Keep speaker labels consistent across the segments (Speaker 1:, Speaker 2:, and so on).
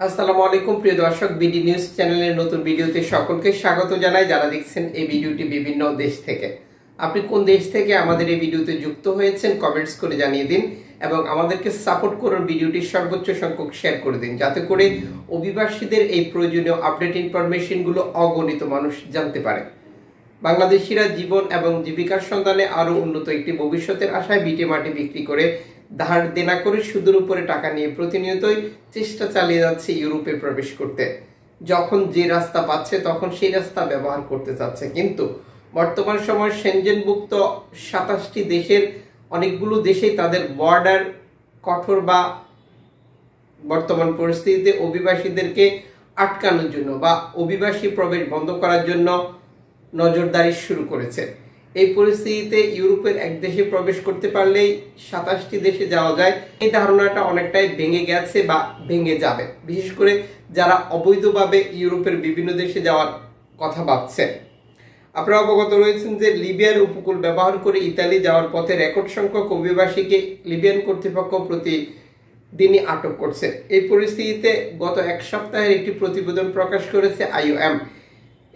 Speaker 1: আসসালামু আলাইকুম, প্রিয় দর্শক বিডি নিউজ চ্যানেলের নতুন ভিডিওতে সকলকে স্বাগত জানাই, যারা দেখছেন এই ভিডিওটি বিভিন্ন দেশ থেকে। আপনি কোন দেশ থেকে আমাদের এই ভিডিওতে যুক্ত হয়েছেন কমেন্টস করে জানিয়ে দিন এবং আমাদেরকে সাপোর্ট করুন ভিডিওটি সর্বোচ্চ সংখ্যক শেয়ার করে দিন। যাতে করে অভিবাসীদের এই প্রয়োজনীয় আপডেট ইনফরমেশনগুলো অগণিত মানুষ জানতে পারে। বাংলাদেশিরা জীবন এবং জীবিকার সন্ধানে আরও উন্নত একটি ভবিষ্যতের আশায় বিটে মাটি বিক্রি করে ধার দেনা করে সুদের উপরে টাকা নিয়ে প্রতিনিয়তই চেষ্টা চালিয়ে যাচ্ছে ইউরোপে প্রবেশ করতে। যখন যে রাস্তা পাচ্ছে, তখন সেই রাস্তা ব্যবহার করতে চাচ্ছে। কিন্তু বর্তমান সময় সেনজেনভুক্ত সাতাশটি দেশের অনেকগুলো দেশেই তাদের বর্ডার কঠোর বা বর্তমান পরিস্থিতিতে অভিবাসীদেরকে আটকানোর জন্য বা অভিবাসী প্রবেশ বন্ধ করার জন্য নজরদারি শুরু করেছে। এই পরিস্থিতিতে ইউরোপের এক দেশে প্রবেশ করতে পারলেই সাতাশটি দেশে যাওয়া যায়। এই ধারণাটা অনেকটাই ভেঙে গেছে বা ভেঙে যাবে। বিশেষ করে যারা অবৈধভাবে ইউরোপের বিভিন্ন দেশে যাওয়ার কথা ভাবছে আপনারা অবগত রয়েছেন যে লিবিয়ার উপকূল ব্যবহার করে ইতালি যাওয়ার পথে রেকর্ড সংখ্যক অভিবাসীকে লিবিয়ান কর্তৃপক্ষ প্রতি দিনই আটক করছে। এই পরিস্থিতিতে গত এক সপ্তাহের একটি প্রতিবেদন প্রকাশ করেছে আইওএম।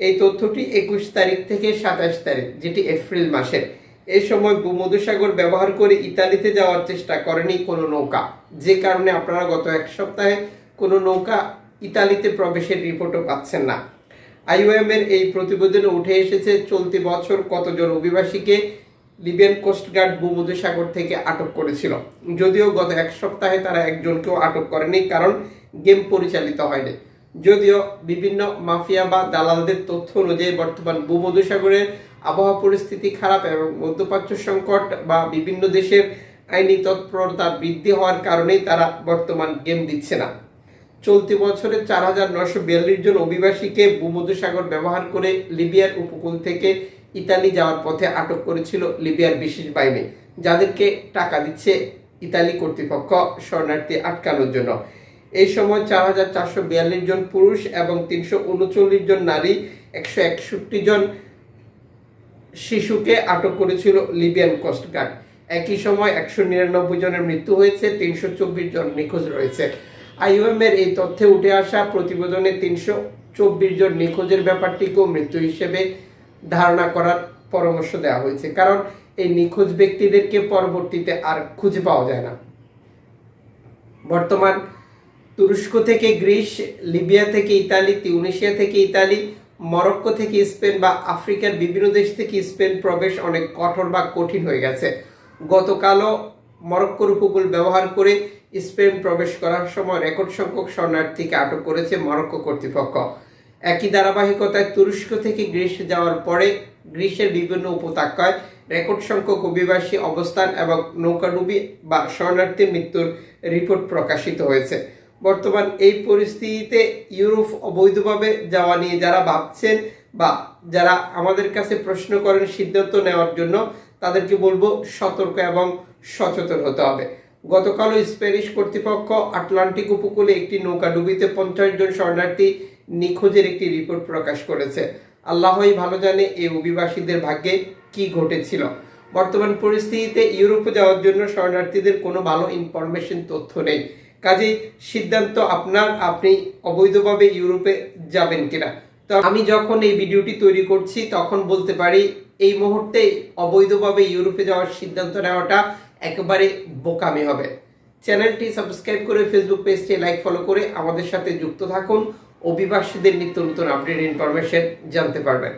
Speaker 1: এই তথ্যটি একুশ তারিখ থেকে সাতাশ তারিখ, যেটি এপ্রিল মাসের। এই সময় ভূমধ্যসাগর ব্যবহার করে ইতালিতে যাওয়ার চেষ্টা করেনি কোনো নৌকা। যে কারণে আপনারা গত এক সপ্তাহে কোনো নৌকা ইতালিতে প্রবেশের রিপোর্টও পাচ্ছেন না। আইওএম এর এই প্রতিবেদনে উঠে এসেছে, চলতি বছর কতজন অভিবাসীকে লিবিয়ান কোস্টগার্ড ভূমধ্যসাগর থেকে আটক করেছিল। যদিও গত এক সপ্তাহে তারা একজনকেও আটক করেনি, কারণ গেম পরিচালিত হয়নি। যদিও বিভিন্ন মাফিয়া বা দালালদের তথ্য অনুযায়ী বর্তমান ভূমধ্যসাগরের আবহাওয়া পরিস্থিতি খারাপ এবং মধ্যপ্রাচ্য সংকট বা বিভিন্ন দেশের আইনি তৎপরতা বৃদ্ধি হওয়ার কারণেই তারা বর্তমান গেম দিচ্ছে না। চলতি বছরে চার হাজার নশো বিয়াল্লিশ জন অভিবাসীকে ভূমধ্যসাগর ব্যবহার করে লিবিয়ার উপকূল থেকে ইতালি যাওয়ার পথে আটক করেছিল লিবিয়ার বিশেষ বাহিনী, যাদেরকে টাকা দিচ্ছে ইতালি কর্তৃপক্ষ শরণার্থী আটকানোর জন্য। এই সময় চার হাজার চারশো বিয়াল্লিশ জন পুরুষ এবং তিনশো উনচল্লিশ জন নারী, একশো একষট্টি জন শিশুকে আটক করেছিল লিবিয়ান কোস্টগার্ড একই সময় একশো নিরানব্বই জনের মৃত্যু হয়েছে, তিনশো চব্বিশ জন নিখোঁজ রয়েছে। আইওএম এর এই তথ্যে উঠে আসা প্রতিবেদনে তিনশো চব্বিশ জন নিখোঁজের ব্যাপারটিকেও মৃত্যু হিসেবে ধারণা করার পরামর্শ দেওয়া হয়েছে। কারণ এই নিখোঁজ ব্যক্তিদেরকে পরবর্তীতে আর খুঁজে পাওয়া যায় না। বর্তমান তুরস্ক থেকে গ্রিস, লিবিয়া থেকে ইতালি তিউনিশিয়া থেকে ইতালি, মরক্কো থেকে স্পেন বা আফ্রিকার বিভিন্ন দেশ থেকে স্পেন প্রবেশ অনেক কঠোর বা কঠিন হয়ে গেছে। গতকালও মরক্কোর উপকূল ব্যবহার করে স্পেন প্রবেশ করার সময় রেকর্ড সংখ্যক শরণার্থীকে আটক করেছে মরক্কো কর্তৃপক্ষ। একই ধারাবাহিকতায় তুরস্ক থেকে গ্রিস যাওয়ার পরে গ্রিসের বিভিন্ন উপত্যকায় রেকর্ড সংখ্যক অভিবাসী অবস্থান এবং নৌকাডুবি বা শরণার্থী মৃত্যুর রিপোর্ট প্রকাশিত হয়েছে। বর্তমান এই পরিস্থিতিতে ইউরোপ অবৈধভাবে যাওয়া নিয়ে যারা ভাবছেন বা যারা আমাদের কাছে প্রশ্ন করেন সিদ্ধান্ত নেওয়ার জন্য, তাদেরকে বলব সতর্ক এবং সচেতন হতে হবে। গতকালও স্প্যানিশ কর্তৃপক্ষ আটলান্টিক উপকূলে একটি নৌকাডুবিতে পঞ্চাশ জন শরণার্থী নিখোঁজের একটি রিপোর্ট প্রকাশ করেছে। আল্লাহই ভালো জানে এই অভিবাসীদের ভাগ্যে কি ঘটেছিল। বর্তমান পরিস্থিতিতে ইউরোপে যাওয়ার জন্য শরণার্থীদের কোনো ভালো ইনফরমেশন তথ্য নেই। কাজেই সিদ্ধান্ত আপনার, আপনি অবৈধভাবে ইউরোপে যাবেন কিনা। তো আমি যখন এই ভিডিওটি তৈরি করছি, তখন বলতে পারি এই মুহূর্তে অবৈধভাবে ইউরোপে যাওয়ার সিদ্ধান্ত নেওয়াটা একেবারে বোকামি হবে। চ্যানেলটি সাবস্ক্রাইব করে ফেসবুক পেজটি লাইক, ফলো করে আমাদের সাথে যুক্ত থাকুন। অভিবাসীদের নিত্য নতুন আপডেট ইনফরমেশন জানতে পারবেন।